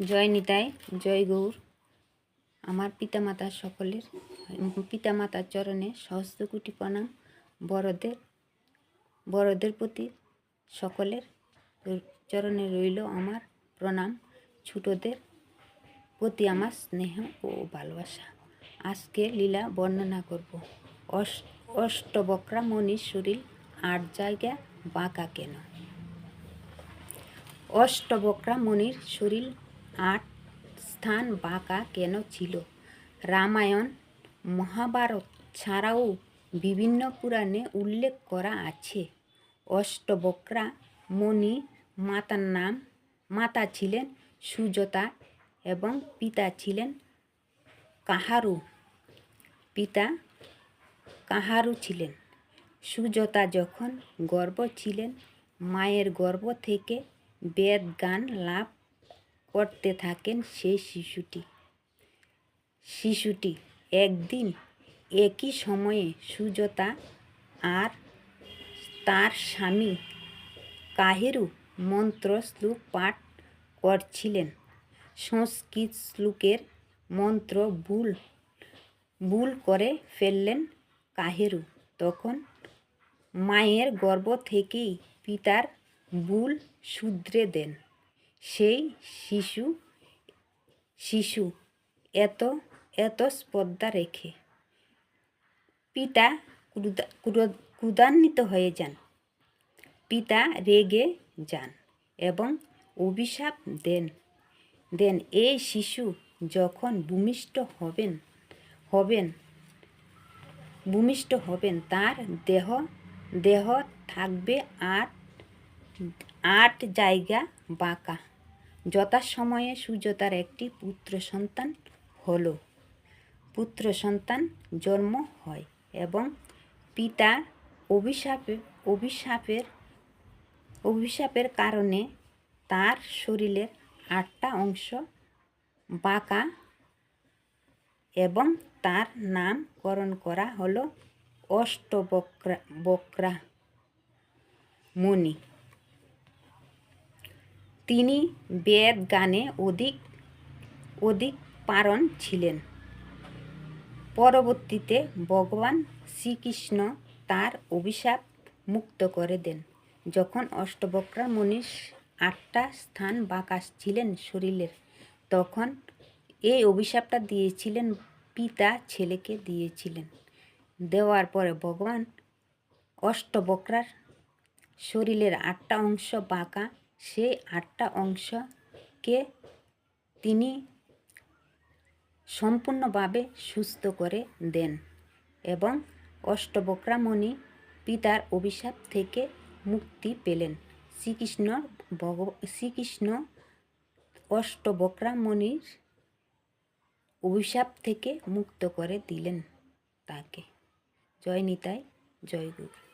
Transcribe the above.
জয় নিতাই, জয় গৌর। আমার পিতামাতা সকলের পিতামাতার চরণে সহস্র কোটি প্রণাম বড়দের বড়দের প্রতি সকলের চরণে রইল আমার প্রণাম। ছোটদের প্রতি আমার স্নেহ ও ভালোবাসা। আজকে লীলা বর্ণনা করব। অষ্টবক্রা মণির শরীর আট জায়গা বাঁকা কেন? অষ্টবক্রা মণির শরীর আট স্থান বাঁকা কেন ছিল? রামায়ণ, মহাভারত ছাড়াও বিভিন্ন পুরাণে উল্লেখ করা আছে। অষ্টবক্রা মণি মাতার নাম, মাতা ছিলেন সুজতা এবং পিতা ছিলেন কাহারু। পিতা কাহারু ছিলেন। সুজতা যখন গর্ব ছিলেন, মায়ের গর্ব থেকে বেদ গান লাভ করতে থাকেন সেই শিশুটি। শিশুটি একদিন একই সময়ে সুজতা আর তার স্বামী কাহেরু মন্ত্র শ্লোক পাঠ করছিলেন। সংস্কৃত শ্লোকের মন্ত্র ভুল ভুল করে ফেললেন কাহেরু। তখন মায়ের গর্ভ থেকেই পিতার ভুল শুধরে দেন। সেই শিশু শিশু এত এত স্পর্ধা রেখে পিতা ক্রোধ- হয়ে যান। পিতা রেগে যান এবং অভিশাপ দেন দেন এই শিশু যখন ভূমিষ্ঠ হবেন হবেন, ভূমিষ্ঠ হবেন, তার দেহ দেহ থাকবে আট আট জায়গা বাঁকা। যথাসময়ে সুজাতার একটি পুত্র সন্তান হল। পুত্র সন্তান জন্ম হয় এবং পিতা অভিশাপে, অভিশাপের অভিশাপের কারণে তার শরীরের আটটা অংশ বাঁকা এবং তার নামকরণ করা হলো অষ্টবক্রা, বক্রা মুনি। তিনি বেদ গানে অধিক অধিক পারণ ছিলেন। পরবর্তীতে ভগবান শ্রীকৃষ্ণ তার অভিশাপ মুক্ত করে দেন। যখন অষ্টবক্রা মনীষ আটটা স্থান বাঁকা ছিলেন শরীরের, তখন এই অভিশাপটা দিয়েছিলেন পিতা ছেলেকে দিয়েছিলেন। দেওয়ার পরে ভগবান অষ্টবক্রার শরীরের আটটা অংশ বাঁকা সেই আটটা অংশকে তিনি সম্পূর্ণভাবে সুস্থ করে দেন এবং অষ্টবক্রামণি পিতার অভিশাপ থেকে মুক্তি পেলেন। শ্রীকৃষ্ণ ভগ, শ্রীকৃষ্ণ অষ্টবক্রামণির অভিশাপ থেকে মুক্ত করে দিলেন তাকে। জয় নিতাই, জয় গুরু।